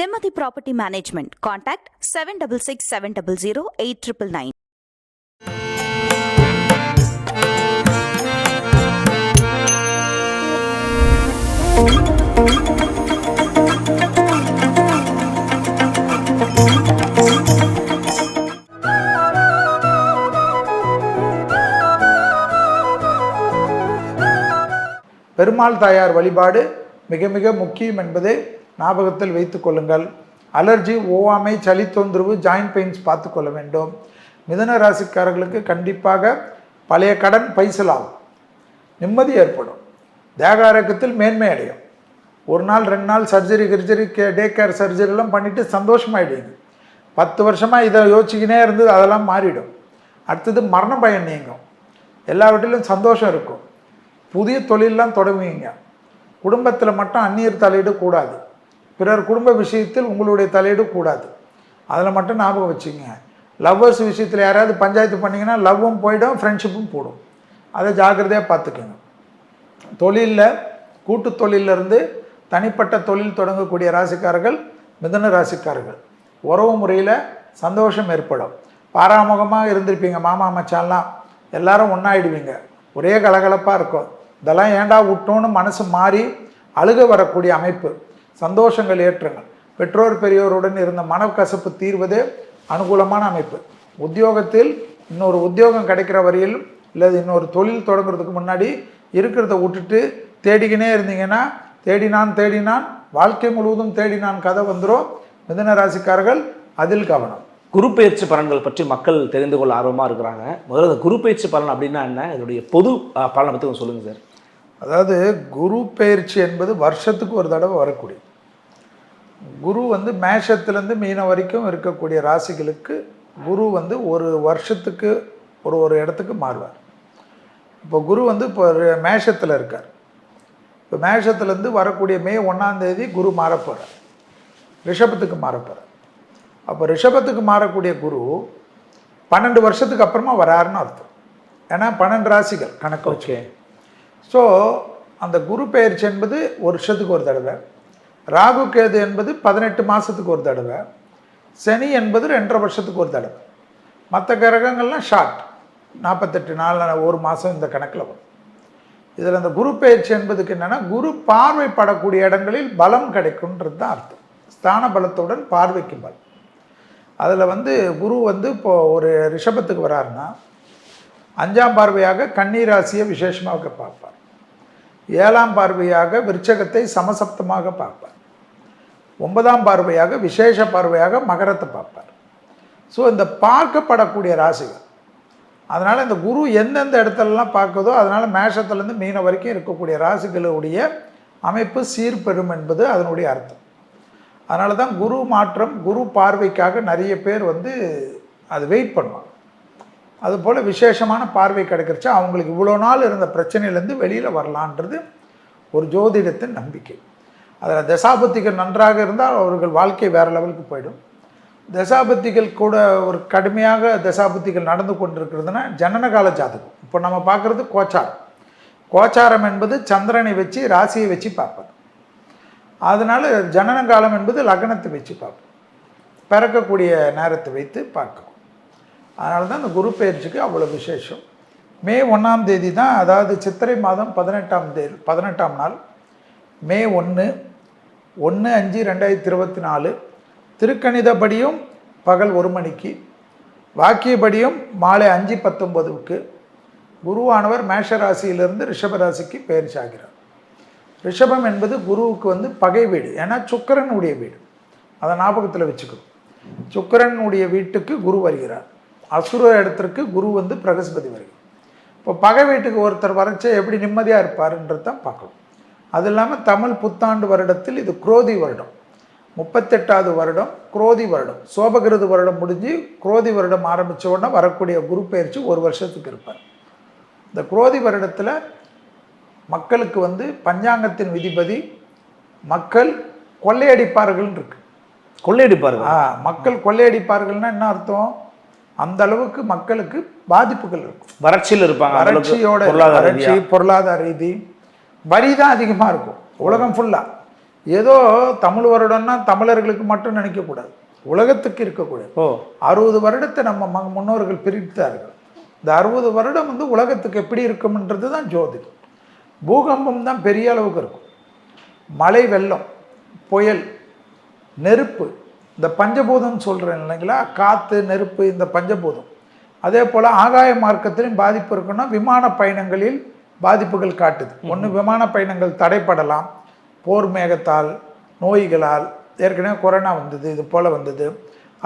நிம்மதி property management contact seven double six seven double zero eight triple nine Perumal தாயார் வழிபாடு மிக மிக முக்கியம் என்பது ஞாபகத்தில் வைத்து கொள்ளுங்கள். அலர்ஜி ஓவாமை சளி தொந்தரவு ஜாயிண்ட் பெயின்ஸ் பார்த்து கொள்ள வேண்டும். மிதன ராசிக்காரர்களுக்கு கண்டிப்பாக பழைய கடன் பைசலாகும். நிம்மதி ஏற்படும். தேக ஆரோக்கியத்தில் மேன்மை அடையும். ஒரு நாள் ரெண்டு நாள் சர்ஜரி கிர்ஜரி கே டே கேர் சர்ஜரிலாம் பண்ணிவிட்டு சந்தோஷமாயிடுவீங்க. பத்து வருஷமாக இதை யோசிச்சுக்கினே இருந்தது அதெல்லாம் மாறிடும். அடுத்தது மரண பயம் நீங்கும். எல்லாவற்றிலும் சந்தோஷம் இருக்கும். புதிய தொழிலெலாம் தொடங்குவீங்க. குடும்பத்தில் மட்டும் அந்நியர் தலையிடக்கூடாது. பிறர் குடும்ப விஷயத்தில் உங்களுடைய தலையீடு கூடாது. அதில் மட்டும் ஞாபகம் வச்சுங்க. லவ்வர்ஸ் விஷயத்தில் யாராவது பஞ்சாயத்து பண்ணிங்கன்னா லவ்வும் போயிடும் ஃப்ரெண்ட்ஷிப்பும் போடும். அதை ஜாக்கிரதையாக பார்த்துக்கோங்க. தொழிலில் கூட்டு தொழிலிருந்து தனிப்பட்ட தொழில் தொடங்கக்கூடிய ராசிக்காரர்கள் மிதன ராசிக்காரர்கள். உறவு முறையில் சந்தோஷம் ஏற்படும். பாராமுகமாக இருந்திருப்பீங்க மாமா மச்சான்லாம். எல்லாரும் ஒன்றாயிடுவீங்க ஒரே கலகலப்பாக இருக்கும். இதெல்லாம் ஏண்டா விட்டோன்னு மனசு மாறி அழுக வரக்கூடிய அமைப்பு. சந்தோஷங்கள் ஏற்றுங்கள். பெற்றோர் பெரியோருடன் இருந்த மனக்கசப்பு தீர்வது அனுகூலமான அமைப்பு. உத்தியோகத்தில் இன்னொரு உத்தியோகம் கிடைக்கிற வரையில் இல்லை இன்னொரு தொழில் தொடங்குறதுக்கு முன்னாடி இருக்கிறத விட்டுட்டு தேடிக்கினே இருந்தீங்கன்னா தேடினான் தேடினான் வாழ்க்கை முழுவதும் தேடினான் கதை வந்துடும் மிதன ராசிக்காரர்கள் அதில் கவனம். குரு பயிற்சி பலன்கள் பற்றி மக்கள் தெரிந்து கொள்ள ஆர்வமாக இருக்கிறாங்க. முதல்ல குரு பயிற்சி பலன் அப்படின்னா என்ன? இதோடைய பொது பலனை பற்றி சொல்லுங்கள் சார். அதாவது குரு பெயர்ச்சி என்பது வருஷத்துக்கு ஒரு தடவை வரக்கூடிய குரு வந்து மேஷத்துலேருந்து மீனம் வரைக்கும் இருக்கக்கூடிய ராசிகளுக்கு குரு வந்து ஒரு வருஷத்துக்கு ஒரு ஒரு இடத்துக்கு மாறுவார். இப்போ குரு வந்து இப்போ மேஷத்தில் இருக்கார். இப்போ மேஷத்துலேருந்து வரக்கூடிய மே ஒன்றாம் தேதி குரு மாறப்போகிறார் ரிஷபத்துக்கு மாறப்போகிறார் அப்போ ரிஷபத்துக்கு மாறக்கூடிய குரு பன்னெண்டு வருஷத்துக்கு அப்புறமா வராருன்னு அர்த்தம். ஏன்னா பன்னெண்டு ராசிகள் கணக்கு வச்சு. ஸோ அந்த குரு பெயர்ச்சி என்பது ஒரு வருஷத்துக்கு ஒரு தடவை. ராகு கேது என்பது பதினெட்டு மாதத்துக்கு ஒரு தடவை. சனி என்பது ரெண்டரை வருஷத்துக்கு ஒரு தடவை. மற்ற கிரகங்கள்லாம் ஷார்ட் நாற்பத்தெட்டு நாள் ஒரு மாதம் இந்த கணக்கில் வரும். இதில் அந்த குரு பயிற்சி என்பதுக்கு என்னென்னா குரு பார்வைப்படக்கூடிய இடங்களில் பலம் கிடைக்கும்ன்றது தான் அர்த்தம். ஸ்தான பலத்துடன் பார்வைக்கு பலம். அதில் வந்து குரு வந்து இப்போது ஒரு ரிஷபத்துக்கு வராருன்னா அஞ்சாம் பார்வையாக கண்ணீராசியை ராசியை விசேஷமாக பார்ப்பார். ஏழாம் பார்வையாக விருச்சகத்தை சமசப்தமாக பார்ப்பார். ஒன்பதாம் பார்வையாக விசேஷ பார்வையாக மகரத்தை பார்ப்பார். ஸோ இந்த பார்க்கப்படக்கூடிய ராசிகள் அதனால் இந்த குரு எந்தெந்த இடத்துலலாம் பார்க்குதோ அதனால் மேஷத்துலேருந்து மீன வரைக்கும் இருக்கக்கூடிய ராசிகளுடைய அமைப்பு சீர்பெறும் என்பது அதனுடைய அர்த்தம். அதனால தான் குரு மாற்றம் குரு பார்வைக்காக நிறைய பேர் வந்து அது வெயிட் பண்ணுவாங்க. அதுபோல் விசேஷமான பார்வை கிடைக்கிறச்சா அவங்களுக்கு இவ்வளோ நாள் இருந்த பிரச்சனையிலேருந்து வெளியில் வரலான்றது ஒரு ஜோதிடத்தின் நம்பிக்கை. அதில் தசாபத்திகள் நன்றாக இருந்தால் அவர்கள் வாழ்க்கை வேறு லெவலுக்கு போயிடும். தசாபத்திகள் கூட ஒரு கடுமையாக தசாபத்திகள் நடந்து கொண்டிருக்கிறதுனா ஜனனகால ஜாதகம். இப்போ நம்ம பார்க்குறது கோச்சாரம். கோச்சாரம் என்பது சந்திரனை வச்சு ராசியை வச்சு பார்ப்பது. அதனால் ஜனன காலம் என்பது லக்னத்தை வச்சு பார்ப்போம் பிறக்கக்கூடிய நேரத்தை வைத்து பார்க்கும் அதனால தான் இந்த குரு பயிற்சிக்கு அவ்வளோ விசேஷம். மே ஒன்றாம் தேதி தான் அதாவது சித்திரை மாதம் பதினெட்டாம் தேதி பதினெட்டாம் நாள். மே ஒன்று ஒன்று அஞ்சு ரெண்டாயிரத்தி இருபத்தி நாலு. திருக்கணிதப்படியும் பகல் ஒரு மணிக்கு. வாக்கியபடியும் மாலை அஞ்சு பத்தொன்பதுக்கு. குருவானவர் மேஷ ராசியிலிருந்து ரிஷப ராசிக்கு பெயர்ச்சி ஆகிறார் ரிஷபம் என்பது குருவுக்கு வந்து பகை வீடு. ஏன்னா சுக்கிரனுடைய வீடு. அதை ஞாபகத்தில் வச்சுக்கணும். சுக்கிரனுடைய வீட்டுக்கு குரு வருகிறார். அசுர இடத்திற்கு குரு வந்து பிரகஸ்பதி வருகிறார். இப்போ பகை வீட்டுக்கு ஒருத்தர் வரைச்சா எப்படி நிம்மதியாக இருப்பாருன்றது தான் பார்க்கணும் அது இல்லாமல் தமிழ் புத்தாண்டு வருடத்தில் இது குரோதி வருடம். முப்பத்தெட்டாவது வருடம் குரோதி வருடம். சோபகிருது வருடம் முடிஞ்சு குரோதி வருடம் ஆரம்பித்த உடனே வரக்கூடிய குரு பயிற்சி ஒரு வருஷத்துக்கு இருப்பார். இந்த குரோதி வருடத்தில் மக்களுக்கு வந்து பஞ்சாங்கத்தின் விதிபதி மக்கள் கொள்ளையடிப்பார்கள் இருக்கு. கொள்ளையடிப்பார்கள். ஆ, மக்கள் கொள்ளையடிப்பார்கள்னா என்ன அர்த்தம்? அந்த அளவுக்கு மக்களுக்கு பாதிப்புகள் இருக்கும். வறட்சியில் இருப்பாங்க. வறட்சியோட வறட்சி. பொருளாதார ரீதி. வரி தான் அதிகமாக இருக்கும். உலகம் ஃபுல்லாக ஏதோ தமிழ் வருடம்னா தமிழர்களுக்கு மட்டும் நினைக்கக்கூடாது உலகத்துக்கு இருக்கக்கூடாது. ஓ. அறுபது வருடத்தை நம்ம ம- முன்னோர்கள் பிரித்தார்கள். இந்த அறுபது வருடம் வந்து உலகத்துக்கு எப்படி இருக்கும்ன்றது தான் ஜோதிடம். பூகம்பம் தான் பெரிய அளவுக்கு இருக்கும். மழை வெள்ளம் புயல் நெருப்பு இந்த பஞ்சபூதம் சொல்கிறேன் இல்லைங்களா? காற்று நெருப்பு இந்த பஞ்சபூதம். அதே போல் ஆகாய மார்க்கத்திலும் பாதிப்பு இருக்குன்னா விமான பயணங்களில் பாதிப்புகள் காட்டுது. ஒன்று விமான பயணங்கள் தடைப்படலாம். போர் மேகத்தால் நோய்களால். ஏற்கனவே கொரோனா வந்தது இது போல் வந்தது.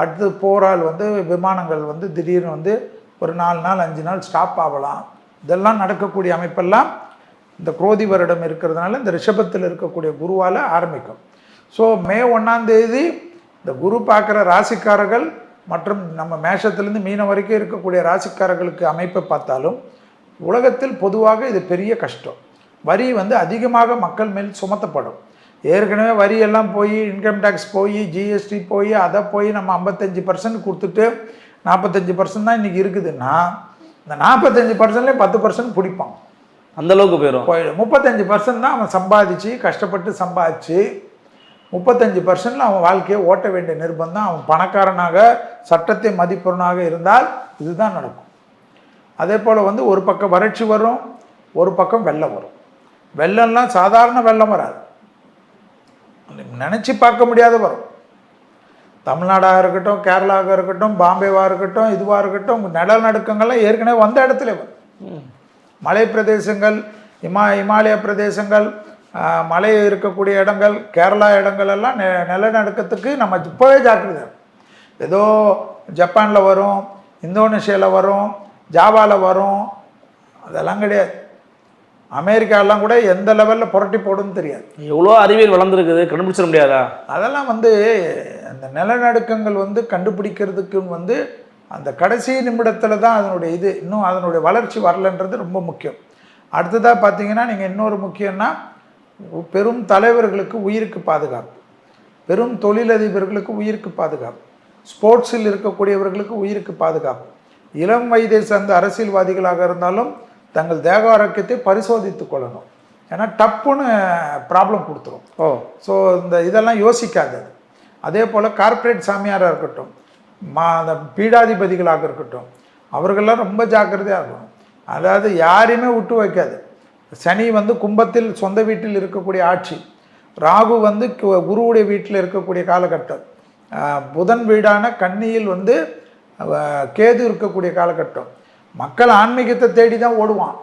அடுத்து போரால் வந்து விமானங்கள் வந்து திடீர்னு வந்து ஒரு நாலு நாள் அஞ்சு நாள் ஸ்டாப் ஆகலாம். இதெல்லாம் நடக்கக்கூடிய அமைப்பெல்லாம் இந்த குரோதி வருடம் இருக்கிறதுனால இந்த ரிஷபத்தில் இருக்கக்கூடிய குருவால் ஆரம்பிக்கும். ஸோ மே ஒன்றாம் தேதி இந்த குரு பார்க்குற ராசிக்காரர்கள் மற்றும் நம்ம மேஷத்துலேருந்து மீனம் வரைக்கும் இருக்கக்கூடிய ராசிக்காரர்களுக்கு அமைப்பை பார்த்தாலும் உலகத்தில் பொதுவாக இது பெரிய கஷ்டம். வரி வந்து அதிகமாக மக்கள் மேல் சுமத்தப்படும். ஏற்கனவே வரி எல்லாம் போய் இன்கம் டேக்ஸ் போய் ஜிஎஸ்டி போய் அதை போய் நம்ம ஐம்பத்தஞ்சு பர்சன்ட் கொடுத்துட்டு நாற்பத்தஞ்சு பர்சன்ட் தான் இன்றைக்கி இருக்குதுன்னா இந்த நாற்பத்தஞ்சு பர்சன்ட்லேயே பத்து பர்சன்ட் பிடிப்பான். அந்த அளவுக்கு போயிடும் போயிடும். முப்பத்தஞ்சு பர்சன்ட் தான் அவன் சம்பாதிச்சு கஷ்டப்பட்டு சம்பாதிச்சு முப்பத்தஞ்சு பர்சன்டில் அவன் வாழ்க்கையை ஓட்ட வேண்டிய நிர்பந்தம் அவன் பணக்காரனாக சட்டத்தை மதிப்பவனாக இருந்தால் இதுதான் நடக்கும். அதே போல் வந்து ஒரு பக்கம் வறட்சி வரும் ஒரு பக்கம் வெள்ளம் வரும். வெள்ளம்லாம் சாதாரண வெள்ளம் வராது. நினச்சி பார்க்க முடியாத வரும். தமிழ்நாடாக இருக்கட்டும் கேரளாவாக இருக்கட்டும் பாம்பேவாக இருக்கட்டும் இதுவாக இருக்கட்டும் நிலநடுக்கங்கள்லாம் ஏற்கனவே வந்த இடத்துல வரும். மலை பிரதேசங்கள் இமா இமாலய பிரதேசங்கள் மலை இருக்கக்கூடிய இடங்கள் கேரளா இடங்கள் எல்லாம் நெ நிலநடுக்கத்துக்கு நம்ம இப்போவே ஜாக்கிரதை ஏதோ ஜப்பானில் வரும் இந்தோனேஷியாவில் வரும் ஜாவாவில் வரும். அதெல்லாம் கிடையாது. அமெரிக்காலாம் கூட எந்த லெவலில் புரட்டி போடுன்னு தெரியாது. எவ்வளோ அறிவியல் வளர்ந்துருக்குது? கண்டுபிடிச்சிட முடியாதா? அதெல்லாம் வந்து அந்த நிலநடுக்கங்கள் வந்து கண்டுபிடிக்கிறதுக்கு வந்து அந்த கடைசி நிமிடத்தில் தான் அதனுடைய இது இன்னும் அதனுடைய வளர்ச்சி வரலன்றது ரொம்ப முக்கியம். அடுத்ததாக பார்த்தீங்கன்னா நீங்கள் இன்னொரு முக்கியம்னா பெரும் தலைவர்களுக்கு உயிருக்கு பாதுகாப்பு. பெரும் தொழிலதிபர்களுக்கு உயிருக்கு பாதுகாப்பு. ஸ்போர்ட்ஸில் இருக்கக்கூடியவர்களுக்கு உயிருக்கு பாதுகாப்பு. இளம் வயதை சார்ந்த அரசியல்வாதிகளாக இருந்தாலும் தங்கள் தேக ஆரோக்கியத்தை பரிசோதித்துக் கொள்ளணும். ஏன்னா டப்புன்னு ப்ராப்ளம் கொடுத்துரும். ஓ. ஸோ இந்த இதெல்லாம் யோசிக்காது அதே போல் கார்ப்பரேட் சாமியாராக இருக்கட்டும் மா அந்த பீடாதிபதிகளாக இருக்கட்டும் அவர்கள்லாம் ரொம்ப ஜாக்கிரதையாக இருக்கணும். அதாவது யாரையுமே விட்டு வைக்காது. சனி வந்து கும்பத்தில் சொந்த வீட்டில் இருக்கக்கூடிய ஆட்சி. ராகு வந்து குருவுடைய வீட்டில் இருக்கக்கூடிய காலகட்டம். புதன் வீடான கன்னியில் வந்து கேது இருக்கக்கூடிய காலகட்டம். மக்கள் ஆன்மீகத்தை தேடி தான் ஓடுவான்.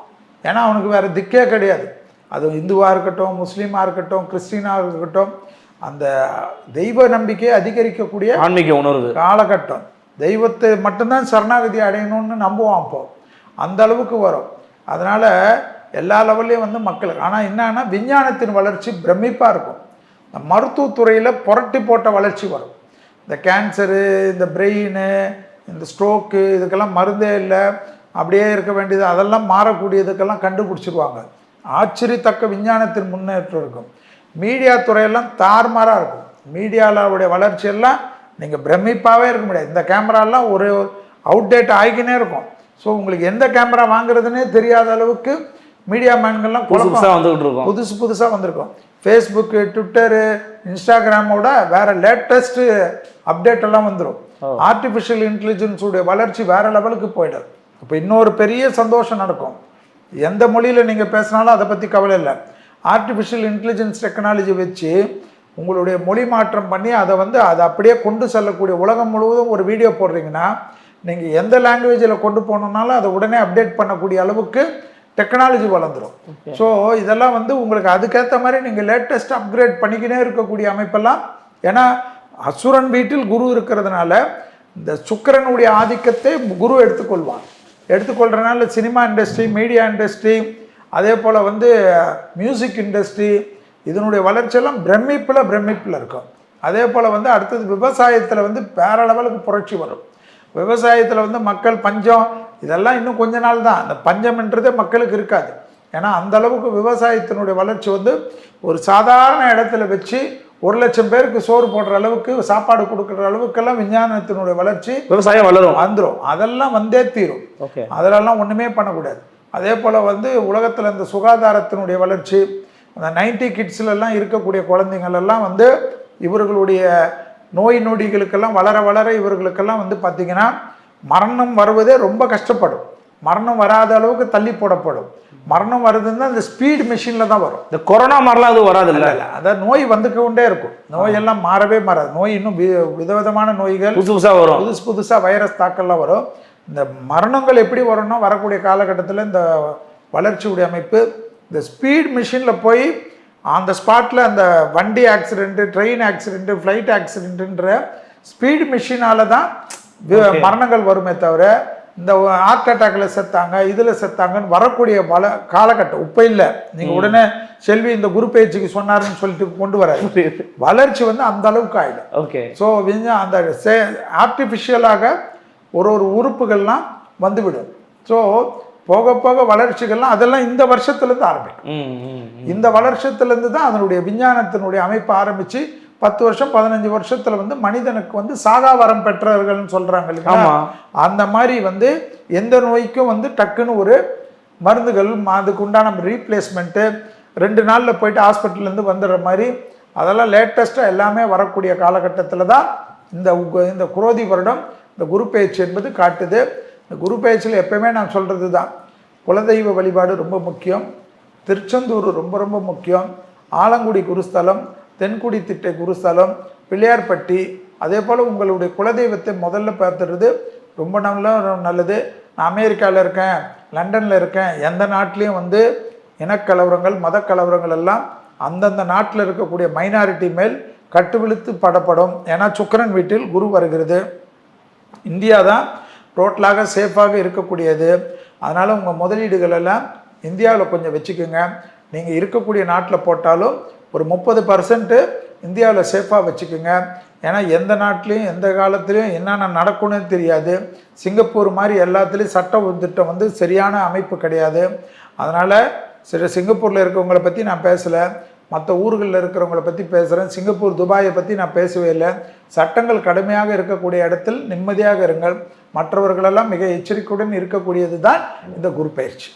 ஏன்னா அவனுக்கு வேறு திக்கே கிடையாது. அது இந்துவாக இருக்கட்டும் முஸ்லீமாக இருக்கட்டும் கிறிஸ்டினாக இருக்கட்டும் அந்த தெய்வ நம்பிக்கையை அதிகரிக்கக்கூடிய ஆன்மீக உணர்வு. காலகட்டம். தெய்வத்தை மட்டும்தான் சரணாகதி அடையணும்னு நம்புவான் அப்போ. அந்த அளவுக்கு வரும். அதனால் எல்லா லெவல்லையும் வந்து மக்களுக்கு ஆனால் என்னன்னா விஞ்ஞானத்தின் வளர்ச்சி பிரமிப்பாக இருக்கும். இந்த மருத்துவத்துறையில் புரட்டி போட்ட வளர்ச்சி வரும். இந்த கேன்சரு இந்த பிரெயின் இந்த ஸ்ட்ரோக்கு இதுக்கெல்லாம் மருந்தே இல்லை அப்படியே இருக்க வேண்டியது அதெல்லாம் மாறக்கூடியதுக்கெல்லாம் கண்டுபிடிச்சிருவாங்க. ஆச்சரியத்தக்க விஞ்ஞானத்தின் முன்னேற்றம் இருக்கும். மீடியா துறையெல்லாம் தாறுமாறாக இருக்கும். மீடியாவுடைய வளர்ச்சியெல்லாம் நீங்கள் பிரமிப்பாகவே இருக்க முடியாது. இந்த கேமராலாம் ஒரு அவுடேட் ஆகிக்கினே இருக்கும். ஸோ உங்களுக்கு எந்த கேமரா வாங்குறதுனே தெரியாத அளவுக்கு மீடியா மேன்கள்லாம் புதுசாக வந்துகிட்டு இருக்கோம். புதுசு புதுசாக வந்திருக்கும். ஃபேஸ்புக்கு ட்விட்டரு இன்ஸ்டாகிராமோட வேற லேட்டஸ்ட்டு அப்டேட் எல்லாம் வந்துடும் ஆர்டிஃபிஷியல் இன்டெலிஜென்ஸுடைய வளர்ச்சி வேற லெவலுக்கு போயிடும் இப்போ இன்னொரு பெரிய சந்தோஷம் நடக்கும். எந்த மொழியில் நீங்கள் பேசினாலும் அதை பற்றி கவலை இல்லை. ஆர்டிஃபிஷியல் இன்டெலிஜென்ஸ் டெக்னாலஜி வச்சு உங்களுடைய மொழி மாற்றம் பண்ணி அதை வந்து அதை அப்படியே கொண்டு செல்லக்கூடிய உலகம் முழுவதும் ஒரு வீடியோ போடுறீங்கன்னா நீங்கள் எந்த லாங்குவேஜில் கொண்டு போகணுன்னாலும் அதை உடனே அப்டேட் பண்ணக்கூடிய அளவுக்கு டெக்னாலஜி வளர்ந்துரும். ஸோ இதெல்லாம் வந்து உங்களுக்கு அதுக்கேற்ற மாதிரி நீங்கள் லேட்டஸ்ட் அப்கிரேட் பண்ணிக்கினே இருக்கக்கூடிய அமைப்பெல்லாம். ஏன்னா அசுரன் வீட்டில் குரு இருக்கிறதுனால இந்த சுக்கிரனுடைய ஆதிக்கத்தை குரு எடுத்துக்கொள்வான் எடுத்துக்கொள்றதுனால சினிமா இண்டஸ்ட்ரி மீடியா இண்டஸ்ட்ரி அதே போல் வந்து மியூசிக் இண்டஸ்ட்ரி இதனுடைய வளர்ச்சியெல்லாம் பிரமிப்பில் பிரமிப்பில் இருக்கும். அதே போல் வந்து அடுத்தது விவசாயத்தில் வந்து வேற லெவலுக்கு புரட்சி வரும். விவசாயத்தில் வந்து மக்கள் பஞ்சம் இதெல்லாம் இன்னும் கொஞ்ச நாள் தான். அந்த பஞ்சம்ன்றதே மக்களுக்கு இருக்காது. ஏன்னா அந்த அளவுக்கு விவசாயத்தினுடைய வளர்ச்சி வந்து ஒரு சாதாரண இடத்துல வச்சு ஒரு லட்சம் பேருக்கு சோறு போடுற அளவுக்கு சாப்பாடு கொடுக்குற அளவுக்கெல்லாம் விஞ்ஞானத்தினுடைய வளர்ச்சி விவசாயம் வளரும். வந்துடும் அதெல்லாம் வந்தே தீரும். ஓகே. அதிலெல்லாம் ஒன்றுமே பண்ணக்கூடாது. அதே போல் வந்து உலகத்தில் இந்த சுகாதாரத்தினுடைய வளர்ச்சி அந்த நைன்டி கிட்ஸ்லலாம் இருக்கக்கூடிய குழந்தைங்கள் எல்லாம் வந்து இவர்களுடைய நோய் நொடிகளுக்கெல்லாம் வளர வளர இவர்களுக்கெல்லாம் வந்து பார்த்திங்கன்னா மரணம் வருவதே ரொம்ப கஷ்டப்படும். மரணம் வராத அளவுக்கு தள்ளி போடப்படும். மரணம் வருதுன்னா அந்த ஸ்பீட் மிஷினில் தான் வரும். இந்த கொரோனா மாதிரிலாம் அது வராது இல்ல? இல்ல அதான் நோய் வந்து கொண்டே இருக்கும். நோயெல்லாம் மாறவே மாறாது. நோய் இன்னும் வி- விதவிதமான நோய்கள் புதுசு புதுசா வரும். புதுசு புதுசா வைரஸ் தாக்கல்லாம் வரும். இந்த மரணங்கள் எப்படி வரும்னா வரக்கூடிய காலகட்டத்தில் இந்த வளர்ச்சியுடைய அமைப்பு இந்த ஸ்பீட் மிஷினில் போய் அந்த ஸ்பாட்டில் அந்த வண்டி ஆக்சிடென்ட்டு ட்ரெயின் ஆக்சிடென்ட்டு ஃப்ளைட் ஆக்சிடென்ட்டுன்ற ஸ்பீட் மிஷினால தான் மரணங்கள் வருமே தவிர இந்த ஹார்ட் அட்டாக்ல செத்தாங்க இதில் செத்தாங்கன்னு வரக்கூடிய வள காலகட்டம் இப்போ இல்லை. நீங்கள் உடனே செல்வி இந்த குரு பயிற்சிக்கு சொன்னாருன்னு சொல்லிட்டு கொண்டு வராது வளர்ச்சி வந்து அந்த அளவுக்கு ஆகிடும் ஓகே ஸோ அந்த சே ஆர்டிஃபிஷியலாக ஒரு ஒரு உறுப்புகள்லாம் வந்துவிடும். ஸோ போக போக வளர்ச்சிகள்லாம் அதெல்லாம் இந்த வருஷத்துலேருந்து ஆரம்பிக்கும். இந்த வருஷத்துலேருந்து தான் அதனுடைய விஞ்ஞானத்தினுடைய அமைப்பு ஆரம்பித்து பத்து வருஷம் பதினஞ்சு வருஷத்தில் வந்து மனிதனுக்கு வந்து சாகா வரம் பெற்றவர்கள்னு சொல்கிறாங்க இல்லைங்களா. அந்த மாதிரி வந்து எந்த நோய்க்கும் வந்து டக்குன்னு ஒரு மருந்துகள் அதுக்கு உண்டான ரீப்ளேஸ்மெண்ட்டு ரெண்டு நாளில் போயிட்டு ஹாஸ்பிட்டல்லேருந்து வந்துடுற மாதிரி அதெல்லாம் லேட்டஸ்ட்டாக எல்லாமே வரக்கூடிய காலகட்டத்தில் தான் இந்த இந்த குரோதி வருடம் இந்த குரு பயிற்சி என்பது காட்டுது இந்த குரு பேச்சில் எப்பயுமே நான் சொல்கிறது தான். குலதெய்வ வழிபாடு ரொம்ப முக்கியம். திருச்செந்தூர் ரொம்ப ரொம்ப முக்கியம். ஆலங்குடி குருஸ்தலம் தென்குடி திட்டை குருஸ்தலம் பிள்ளையார்பட்டி அதே போல் உங்களுடைய குலதெய்வத்தை முதல்ல பார்த்துறது ரொம்ப நல்ல நல்லது. நான் அமெரிக்காவில் இருக்கேன் லண்டனில் இருக்கேன் எந்த நாட்டிலையும் வந்து இனக்கலவரங்கள் மத கலவரங்கள் எல்லாம் அந்தந்த நாட்டில் இருக்கக்கூடிய மைனாரிட்டி மேல் கட்டுவிழுத்து படப்படும். ஏன்னா சுக்கிரன் வீட்டில் குரு வருகிறது. இந்தியா தான் டோட்டலாக சேஃபாக இருக்கக்கூடியது. அதனால் உங்கள் முதலீடுகள் எல்லாம் இந்தியாவில் கொஞ்சம் வச்சுக்கோங்க. நீங்கள் இருக்கக்கூடிய நாட்டில் போட்டாலும் ஒரு முப்பது பர்சன்ட்டு இந்தியாவில் சேஃபாக வச்சுக்கோங்க. ஏன்னா எந்த நாட்டிலையும் எந்த காலத்துலையும் என்னென்ன நடக்கும்னு தெரியாது. சிங்கப்பூர் மாதிரி எல்லாத்துலேயும் சட்ட திட்டம் வந்து சரியான அமைப்பு கிடையாது. அதனால் சில சிங்கப்பூரில் இருக்கவங்கள பற்றி நான் பேசலை. மற்ற ஊர்களில் இருக்கிறவங்கள பற்றி பேசுகிறேன் சிங்கப்பூர் துபாயை பற்றி நான் பேசவே இல்லை. சட்டங்கள் கடுமையாக இருக்கக்கூடிய இடத்தில் நிம்மதியாக இருங்கள். மற்றவர்களெல்லாம் மிக எச்சரிக்கையுடன் இருக்கக்கூடியது தான் இந்த குரு பயிற்சி